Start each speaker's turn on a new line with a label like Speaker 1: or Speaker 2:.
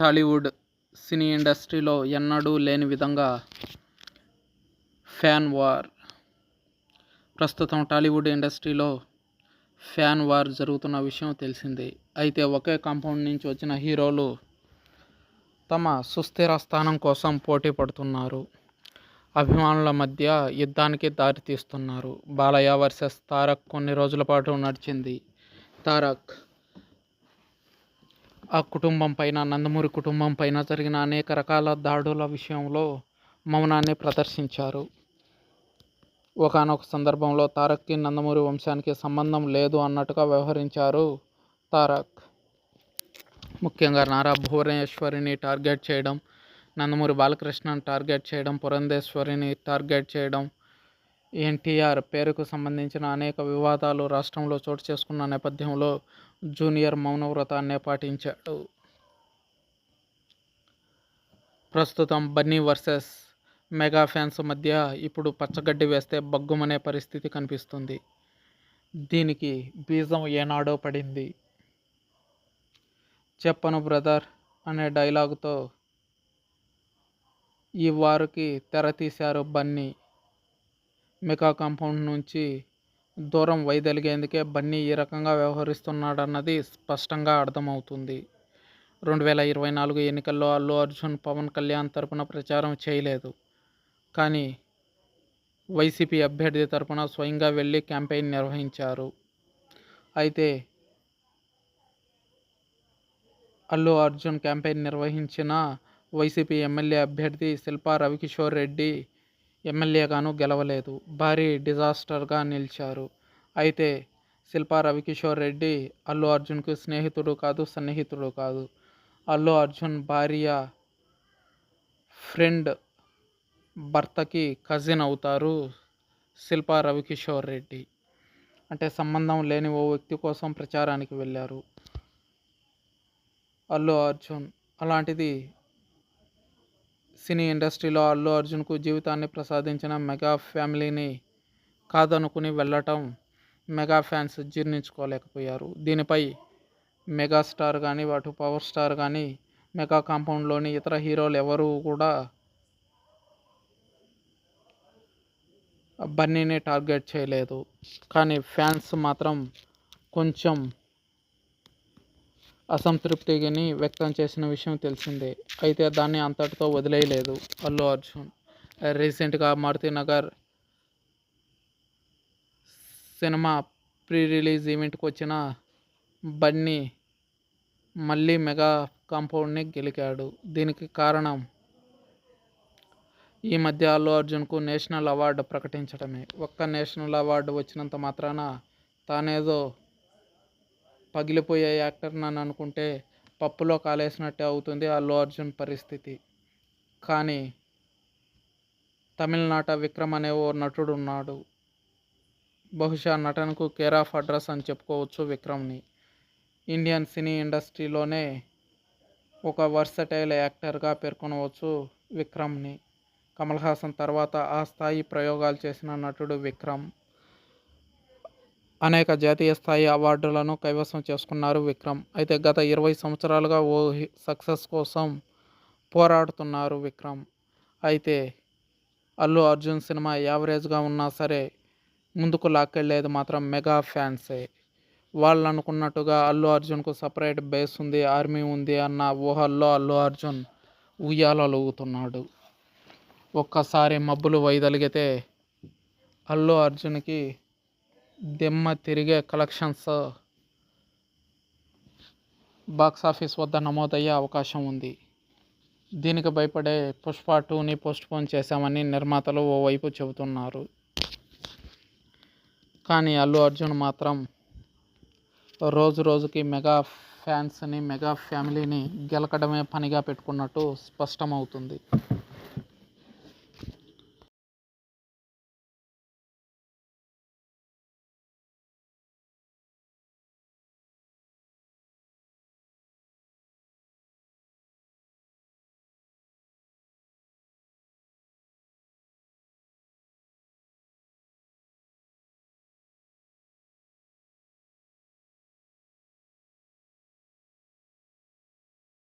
Speaker 1: టాలీవుడ్ సినీ ఇండస్ట్రీలో ఎన్నడూ లేని విధంగా ఫ్యాన్ వార్. ప్రస్తుతం టాలీవుడ్ ఇండస్ట్రీలో ఫ్యాన్ వార్ జరుగుతున్న విషయం తెలిసిందే. అయితే ఒకే కాంపౌండ్ నుంచి వచ్చిన హీరోలు తమ సుస్థిర స్థానం కోసం పోటీ పడుతున్నారు. అభిమానుల మధ్య యుద్ధానికి దారితీస్తున్నారు. బాలయ్య వర్సెస్ తారక్ కొన్ని రోజుల పాటు నడిచింది. తారక్ ఆ కుటుంబం పైన నందమూరి కుటుంబం పైన జరిగిన అనేక రకాల దాడుల విషయంలో మౌనాన్ని ప్రదర్శించారు. ఒకానొక సందర్భంలో తారక్కి నందమూరి వంశానికి సంబంధం లేదు అన్నట్టుగా వ్యవహరించారు తారక్. ముఖ్యంగా నారా భువనేశ్వరిని టార్గెట్ చేయడం నందమూరి బాలకృష్ణను టార్గెట్ చేయడం పురంధేశ్వరిని టార్గెట్ చేయడం ఎన్టీఆర్ పేరుకు సంబంధించిన అనేక వివాదాలు రాష్ట్రంలో చోటు చేసుకున్న నేపథ్యంలో జూనియర్ మౌనవ్రతాన్నే పాటించాడు. ప్రస్తుతం బన్నీ వర్సెస్ మెగా ఫ్యాన్స్ మధ్య ఇప్పుడు పచ్చగడ్డి వేస్తే బగ్గుమనే పరిస్థితి కనిపిస్తుంది. దీనికి బీజం ఏనాడో పడింది. చెప్పను బ్రదర్ అనే డైలాగుతో ఈ వారికి తెర తీశారు బన్నీ. మెగా కాంపౌండ్ నుంచి దూరం వైదొలిగేందుకే బన్నీ ఈ రకంగా వ్యవహరిస్తున్నాడన్నది స్పష్టంగా అర్థమవుతుంది. రెండు వేల ఇరవై నాలుగు ఎన్నికల్లో అల్లు అర్జున్ పవన్ కళ్యాణ్ తరపున ప్రచారం చేయలేదు. కానీ వైసీపీ అభ్యర్థి తరపున స్వయంగా వెళ్ళి క్యాంపెయిన్ నిర్వహించారు. అయితే అల్లు అర్జున్ క్యాంపెయిన్ నిర్వహించిన వైసీపీ ఎమ్మెల్యే అభ్యర్థి శిల్పా రవికిషోర్ రెడ్డి ఎమ్మెల్యేగాను గెలవలేదు. భారీ డిజాస్టర్గా నిలిచారు. అయితే శిల్పా రవికిషోర్ రెడ్డి అల్లు అర్జున్కు స్నేహితుడు కాదు సన్నిహితుడు కాదు. అల్లు అర్జున్ భార్య ఫ్రెండ్ భర్తకి కజిన్ అవుతారు శిల్పా రవికిషోర్ రెడ్డి. అంటే సంబంధం లేని ఓ వ్యక్తి కోసం ప్రచారానికి వెళ్ళారు. అల్లు అర్జున్ అలాంటిది సినీ ఇండస్ట్రీలో అల్లు అర్జున్కు జీవితాన్ని ప్రసాదించిన మెగా ఫ్యామిలీని కాదనుకుని వెళ్ళటం మెగా ఫ్యాన్స్ జీర్ణించుకోలేకపోయారు. దీనిపై మెగాస్టార్ కానీ అటు పవర్ స్టార్ కానీ మెగా కాంపౌండ్లోని ఇతర హీరోలు ఎవరు కూడా బన్నీని టార్గెట్ చేయలేదు. కానీ ఫ్యాన్స్ మాత్రం కొంచెం అసంతృప్తిని వ్యక్తం చేసిన విషయం తెలిసిందే. అయితే దాన్ని అంతటితో వదిలేయలేదు అల్లు అర్జున్. రీసెంట్గా Maruthi Nagar cinema pre release ఈవెంట్కి వచ్చిన బన్నీ మళ్ళీ మెగా కాంపౌండ్ని గెలికాడు. దీనికి కారణం ఈ మధ్య అల్లు అర్జున్కు నేషనల్ అవార్డు ప్రకటించడమే. ఒక్క నేషనల్ అవార్డు వచ్చినంత మాత్రాన తానేదో పగిలిపోయే యాక్టర్ నన్ను అనుకుంటే పప్పులో కాలేసినట్టే అవుతుంది అల్లు అర్జున్ పరిస్థితి. కానీ తమిళనాట విక్రమ్ అనే ఓ నటుడు ఉన్నాడు. బహుశా నటనకు కేర్ ఆఫ్ అడ్రస్ అని చెప్పుకోవచ్చు విక్రమ్ని. ఇండియన్ సినీ ఇండస్ట్రీలోనే ఒక వర్సటైల్ యాక్టర్గా పేర్కొనవచ్చు విక్రమ్ని. కమల్ హాసన్ తర్వాత ఆ స్థాయి ప్రయోగాలు చేసిన నటుడు విక్రమ్. అనేక జాతీయ స్థాయి అవార్డులను కైవసం చేసుకున్నారు విక్రమ్. అయితే గత ఇరవై సంవత్సరాలుగా ఓ సక్సెస్ కోసం పోరాడుతున్నారు విక్రమ్. అయితే అల్లు అర్జున్ సినిమా యావరేజ్గా ఉన్నా సరే ముందుకు లాక్కెళ్ళేది మాత్రం మెగా ఫ్యాన్సే. వాళ్ళు అనుకున్నట్టుగా అల్లు అర్జున్కు సపరేట్ బేస్ ఉంది ఆర్మీ ఉంది అన్న ఊహల్లో అల్లు అర్జున్ ఉయ్యాలలుగుతున్నాడు ఒక్కసారి మబ్బులు వైదలిగితే అల్లు అర్జున్కి దిమ్మ తిరిగే కలెక్షన్స్ బాక్సాఫీస్ వద్ద నమోదయ్యే అవకాశం ఉంది. దీనికి భయపడే పుష్ప టూని పోస్ట్పోన్ చేశామని నిర్మాతలు ఓవైపు చెబుతున్నారు. కానీ అల్లు అర్జున్ మాత్రం రోజు రోజుకి మెగా ఫ్యాన్స్ని మెగా ఫ్యామిలీని గెలకడమే పనిగా పెట్టుకున్నట్టు స్పష్టమవుతుంది.